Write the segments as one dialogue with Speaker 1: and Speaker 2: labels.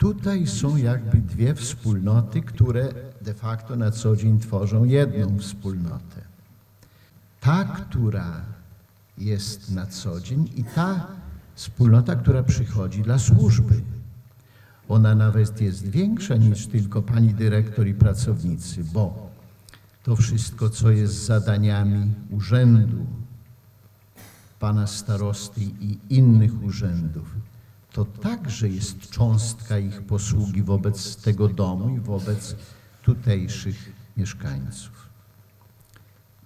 Speaker 1: Tutaj są jakby dwie wspólnoty, które de facto na co dzień tworzą jedną wspólnotę. Ta, która jest na co dzień i ta wspólnota, która przychodzi dla służby. Ona nawet jest większa niż tylko pani dyrektor i pracownicy, bo to wszystko, co jest zadaniami urzędu, pana starosty i innych urzędów, to także jest cząstka ich posługi wobec tego domu i wobec tutejszych mieszkańców.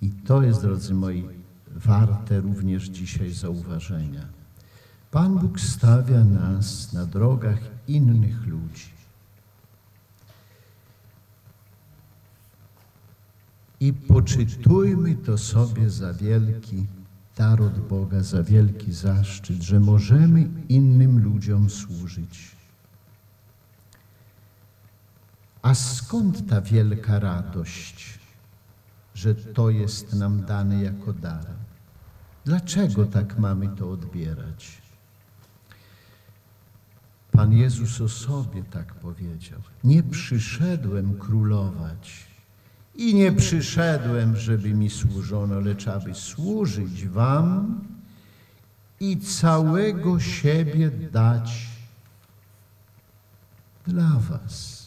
Speaker 1: I to jest, drodzy moi, warte również dzisiaj zauważenia. Pan Bóg stawia nas na drogach innych ludzi. I poczytujmy to sobie za wielki dar od Boga, za wielki zaszczyt, że możemy innym ludziom służyć. A skąd ta wielka radość, że to jest nam dane jako dar? Dlaczego tak mamy to odbierać? Pan Jezus o sobie tak powiedział: Nie przyszedłem królować i nie przyszedłem, żeby mi służono, lecz aby służyć Wam i całego siebie dać dla Was.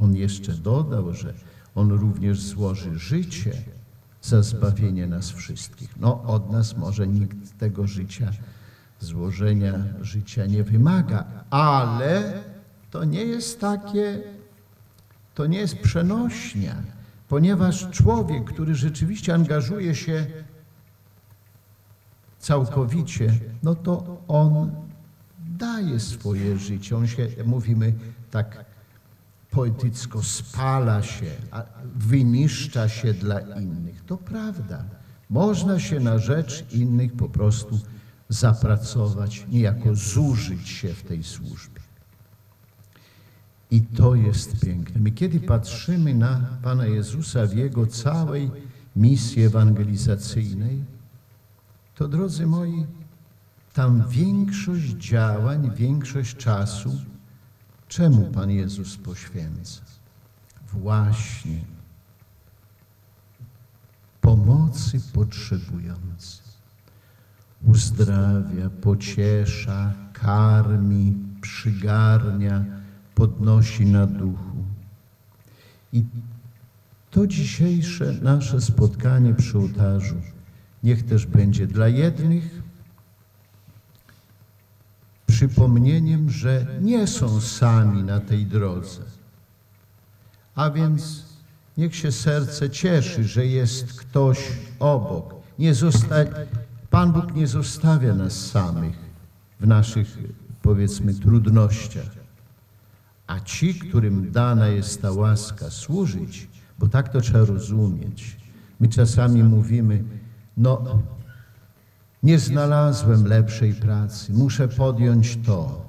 Speaker 1: On jeszcze dodał, że On również złoży życie za zbawienie nas wszystkich. No, od nas może nikt tego życia, złożenia życia nie wymaga, ale to nie jest takie to nie jest przenośnia, ponieważ człowiek, który rzeczywiście angażuje się całkowicie, no to on daje swoje życie. On się, mówimy tak poetycko, spala się, wyniszcza się dla innych. To prawda. Można się na rzecz innych po prostu zapracować, niejako zużyć się w tej służbie. I to jest piękne. My kiedy patrzymy na Pana Jezusa w Jego całej misji ewangelizacyjnej, to drodzy moi, tam większość działań, większość czasu, czemu Pan Jezus poświęca? Właśnie pomocy potrzebującym. Uzdrawia, pociesza, karmi, przygarnia, podnosi na duchu. I to dzisiejsze nasze spotkanie przy ołtarzu niech też będzie dla jednych przypomnieniem, że nie są sami na tej drodze. A więc niech się serce cieszy, że jest ktoś obok. Nie zosta Pan Bóg nie zostawia nas samych w naszych, powiedzmy, trudnościach a ci, którym dana jest ta łaska służyć, bo tak to trzeba rozumieć. My czasami mówimy, no nie znalazłem lepszej pracy, muszę podjąć to.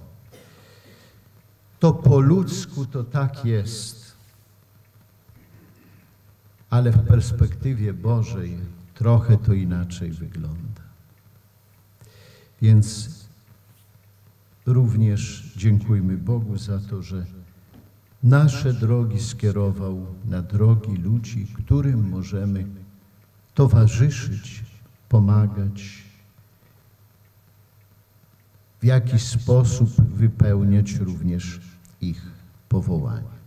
Speaker 1: To po ludzku to tak jest, ale w perspektywie Bożej trochę to inaczej wygląda. Więc Również dziękujmy Bogu za to, że nasze drogi skierował na drogi ludzi, którym możemy towarzyszyć, pomagać, w jaki sposób wypełniać również ich powołanie.